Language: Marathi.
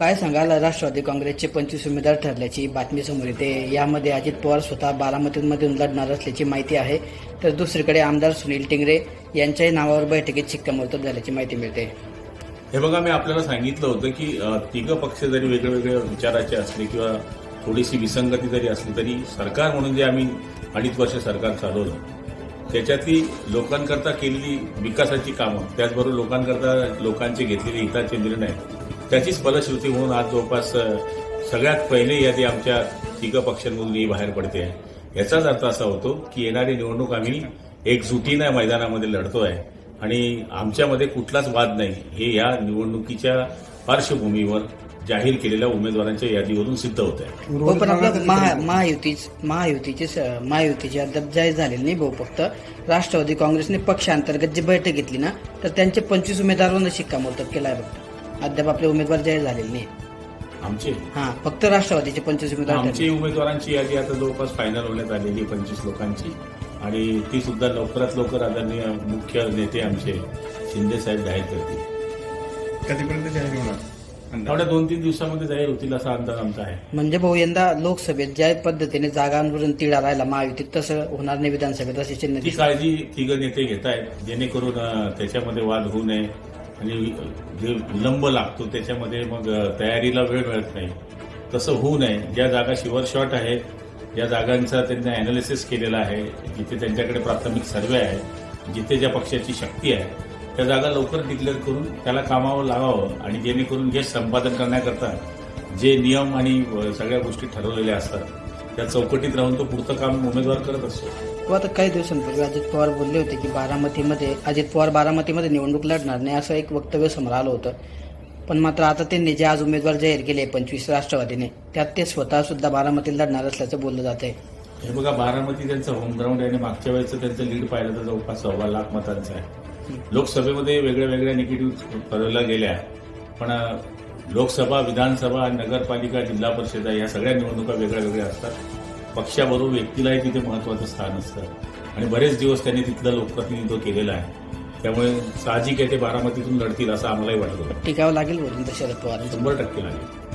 काय सांगाल? राष्ट्रवादी काँग्रेसचे पंचवीस उमेदवार ठरल्याची बातमी समोर येते. यामध्ये अजित पवार स्वतः बारामतीमधून लढणार असल्याची माहिती आहे. तर दुसरीकडे आमदार सुनील टिंगरे यांच्याही नावावर बैठकीत शिक्कामोर्तब झाल्याची माहिती मिळते. हे बघा मी आपल्याला सांगितलं होतं की तिघं पक्ष जरी वेगवेगळ्या विचाराचे असले किंवा थोडीशी विसंगती जरी असली तरी सरकार म्हणून जे आम्ही अडीच वर्ष सरकार चालवलं त्याच्यातली लोकांकरता केलेली विकासाची कामं त्याचबरोबर लोकांकरता लोकांचे घेतलेले हिताचे निर्णय त्याचीच फलश्रुती म्हणून आज जवळपास सगळ्यात पहिले यादी आमच्या तिघं पक्षांमधून ही बाहेर पडते. आहे याचाच अर्थ असा होतो की येणारी निवडणूक आम्ही एकजुटीनं मैदानामध्ये लढतोय आणि आमच्यामध्ये कुठलाच वाद नाही. हे या निवडणुकीच्या पार्श्वभूमीवर जाहीर केलेल्या उमेदवारांच्या यादीवरून सिद्ध होत आहे हो पण महायुतीच महायुतीची अद्याप जाहीर झालेली नाही भाऊ फक्त. राष्ट्रवादी काँग्रेसने पक्षांतर्गत जी बैठक घेतली ना तर त्यांचे पंचवीस उमेदवारांना शिक्कामोर्तब केला आहे अद्याप आपले उमेदवार जाहीर झालेले नाही आमचे? हा फक्त राष्ट्रवादीचे पंचवीस उमेदवार. आमची उमेदवारांची यादी आता जवळपास फायनल होण्यात आलेली आहे पंचवीस लोकांची. आणि ती सुद्धा लवकरात लवकर आदरणीय मुख्य नेते आमचे शिंदे साहेब जाहीर करतील. कधीपर्यंत जाहीर होणार? अंदाज? एवढ्या दोन तीन दिवसामध्ये जाहीर होतील असा अंदाज आमचा आहे. म्हणजे भाऊ यंदा लोकसभेत ज्या पद्धतीने जागांवरून तिढा राहिला महायुतीत तसं होणार नाही विधानसभेत असे चिन्ह ती दिसते. काळजी तिघं नेते घेत आहेत जेणेकरून अ, त्याच्यामध्ये वाद होऊ नये. आणि जे विलंब लागतो त्याच्यामध्ये मग तयारीला वेळ मिळत नाही. तसं होऊ नये. ज्या जागा शिवर शॉट आहेत ज्या जागांचा त्यांनी अनालिसिस केलेला आहे जिथे त्यांच्याकडे प्राथमिक सर्वे आहे जिथे ज्या पक्षाची शक्ती आहे त्या जागा लवकर डिक्लेअर करून त्याला कामावर लावावं आणि जेणेकरून यश संपादन करण्याकरता जे नियम आणि सगळ्या गोष्टी ठरवलेल्या असतात त्या चौकटीत राहून तो पुढचं काम उमेदवार करत असतो. व आता काही दिवसांपूर्वी अजित पवार बोलले होते की बारामतीमध्ये अजित पवार बारामतीमध्ये निवडणूक लढणार नाही असं एक वक्तव्य समोर आलं होतं. पण मात्र आता त्यांनी जे आज उमेदवार जाहीर केले पंचवीस राष्ट्रवादीने त्यात ते स्वतः सुद्धा बारामतीत लढणार असल्याचं बोललं जात आहे. हे बघा बारामती त्यांचं होम ग्राउंड आहे आणि मागच्या वेळेचं त्यांचं लीड पाहिलं तर जवळपास सव्वा लाख मतांचं आहे. लोकसभेमध्ये वेगळ्या वेगळ्या निगेटिव्ह ठरवल्या गेल्या पण लोकसभा विधानसभा आणि नगरपालिका जिल्हा परिषद या सगळ्या निवडणुका वेगळ्या वेगळ्या असतात. पक्षाबरोबर व्यक्तीलाही तिथे महत्वाचं स्थान असतं. आणि बरेच दिवस त्यांनी तिथलं लोकप्रतिनिधित्व केलेलं आहे. त्यामुळे साहजिक आहे ते बारामतीतून लढतील असं आम्हालाही वाटत. टिकावं लागेल शरद पवारांचं. शंभर टक्के लागेल.